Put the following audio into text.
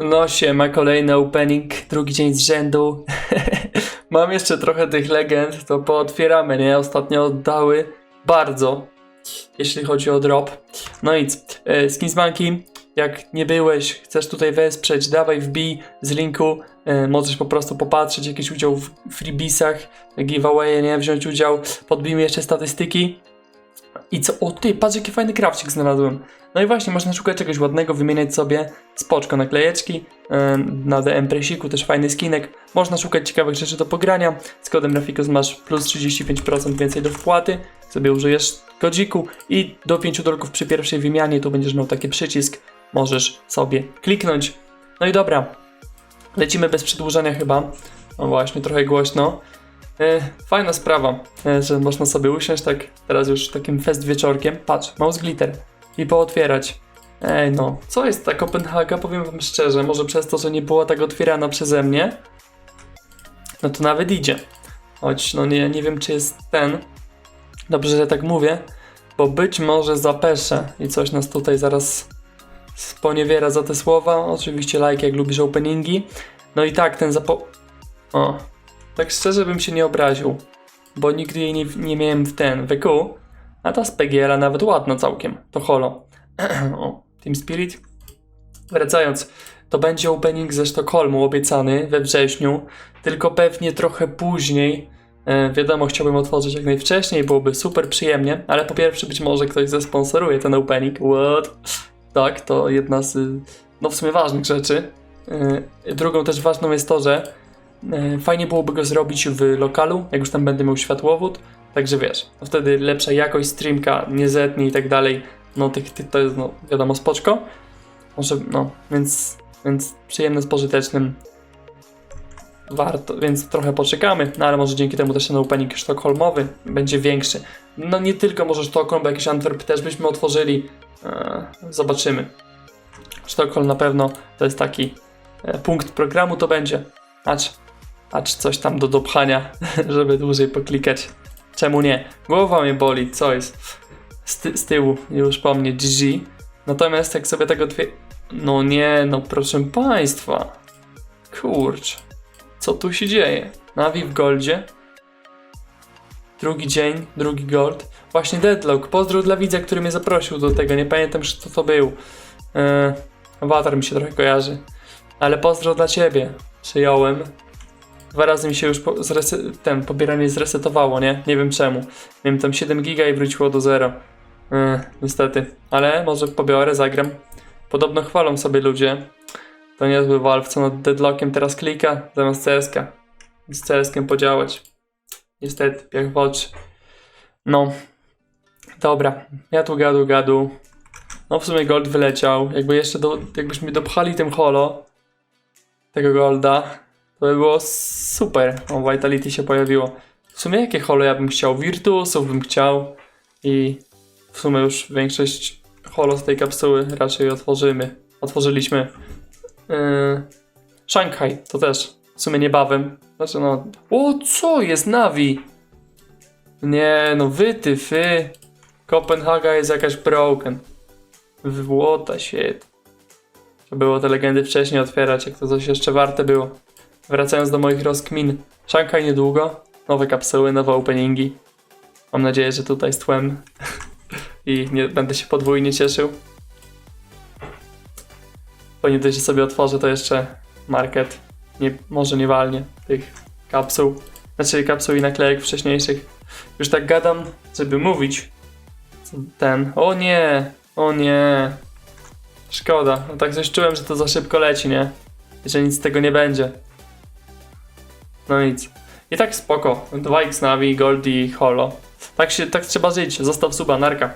No siema, kolejny opening, drugi dzień z rzędu. Mam jeszcze trochę tych legend, to pootwieramy, nie? Ostatnio oddały bardzo, jeśli chodzi o drop. No nic, e, Skinsmanki, jak nie byłeś, chcesz tutaj wesprzeć, dawaj wbij z linku, e, możesz po prostu popatrzeć, jakiś udział w freebisach, giveaway, nie? Wziąć udział, podbijmy jeszcze statystyki. I co? O ty, patrz jaki fajny krawcik znalazłem. No i właśnie, można szukać czegoś ładnego, wymieniać sobie spoczko naklejeczki, em, na DM Presiku też fajny skinek. Można szukać ciekawych rzeczy do pogrania. Z kodem Rafikos masz plus 35% więcej do wpłaty. Sobie użyjesz kodziku i do 5 dolków przy pierwszej wymianie tu będziesz miał taki przycisk. Możesz sobie kliknąć. No i dobra, lecimy bez przedłużania chyba. No właśnie, trochę głośno. E, fajna sprawa, e, że można sobie usiąść tak teraz już takim fest wieczorkiem. Patrz, mouse glitter i pootwierać. Ej no, co jest ta Kopenhaga? Powiem wam szczerze, może przez to, że nie była tak otwierana przeze mnie, no to nawet idzie. Choć no nie, nie wiem czy jest ten. Dobrze, że tak mówię, bo być może zapeszę i coś nas tutaj zaraz sponiewiera za te słowa. Oczywiście like jak lubisz openingi. No i tak, ten zapo... O, tak szczerze bym się nie obraził, bo nigdy jej nie, nie miałem w ten WQ, a ta z PGL-a nawet ładna całkiem, to holo. o, Team Spirit. Wracając, to będzie opening ze Sztokholmu obiecany we wrześniu, tylko pewnie trochę później. E, wiadomo, chciałbym otworzyć jak najwcześniej, byłoby super przyjemnie, ale po pierwsze być może ktoś zasponsoruje ten opening. What? Tak, to jedna z, no w sumie ważnych rzeczy. E, drugą też ważną jest to, że Fajnie byłoby go zrobić w lokalu, jak już tam będę miał światłowód. Także wiesz, no wtedy lepsza jakość streamka, nie zetnie i tak dalej. No tych, tych to jest, no wiadomo, spoczko. Może, no, więc, więc przyjemne z pożytecznym. Warto, więc trochę poczekamy, no ale może dzięki temu też ten opening sztokholmowy będzie większy. No nie tylko może Sztokholm, bo jakiś Antwerp też byśmy otworzyli. E, zobaczymy. Sztokholm na pewno to jest taki e, punkt programu to będzie. Acz, acz coś tam do dopchania, żeby dłużej poklikać. Czemu nie? Głowa mnie boli, co jest? Z, ty z tyłu już po mnie GG. Natomiast jak sobie tego dwie... No nie, no proszę państwa. Kurcz. Co tu się dzieje? Navi w goldzie. Drugi dzień, drugi gold. Właśnie Deadlock. Pozdro dla widza, który mnie zaprosił do tego. Nie pamiętam, kto to był. Eee, awatar mi się trochę kojarzy. Ale pozdro dla ciebie. Przyjąłem. Dwa razy mi się już po, ten pobieranie zresetowało, nie? Nie wiem czemu. Miałem tam 7 giga i wróciło do zera. Niestety. Ale może pobiorę, zagram. Podobno chwalą sobie ludzie. To niezły Valve, co nad deadlockiem teraz klika zamiast CS-ka. Z CS-kiem podziałać. Niestety, jak w. No. Dobra. Ja tu gadu gadu. No w sumie gold wyleciał. Jakby jeszcze do, jakbyśmy dopchali tym holo, tego golda, to by było super. O, Vitality się pojawiło. W sumie jakie holo ja bym chciał? Virtuosów bym chciał i w sumie już większość holo z tej kapsuły raczej otworzymy. Otworzyliśmy. Yy, Shanghai to też w sumie niebawem. Znaczy no... O, co jest Navi? Nie, no wy ty, fy. Kopenhaga jest jakaś broken. Włota shit. Trzeba było te legendy wcześniej otwierać, jak to coś jeszcze warte było. Wracając do moich rozkmin. Shanghai niedługo. Nowe kapsuły, nowe openingi. Mam nadzieję, że tutaj z tłem. I nie będę się podwójnie cieszył. Bo nie dość, że sobie otworzę, to jeszcze market. Nie, może nie walnie tych kapsuł. Znaczy kapsuł i naklejek wcześniejszych. Już tak gadam, żeby mówić. Ten. O nie! O nie! Szkoda. No tak coś czułem, że to za szybko leci, nie? Że nic z tego nie będzie. No nic. I tak spoko. 2x Navi, Goldie, Holo. Tak się, tak trzeba żyć. Zostaw suba, narka.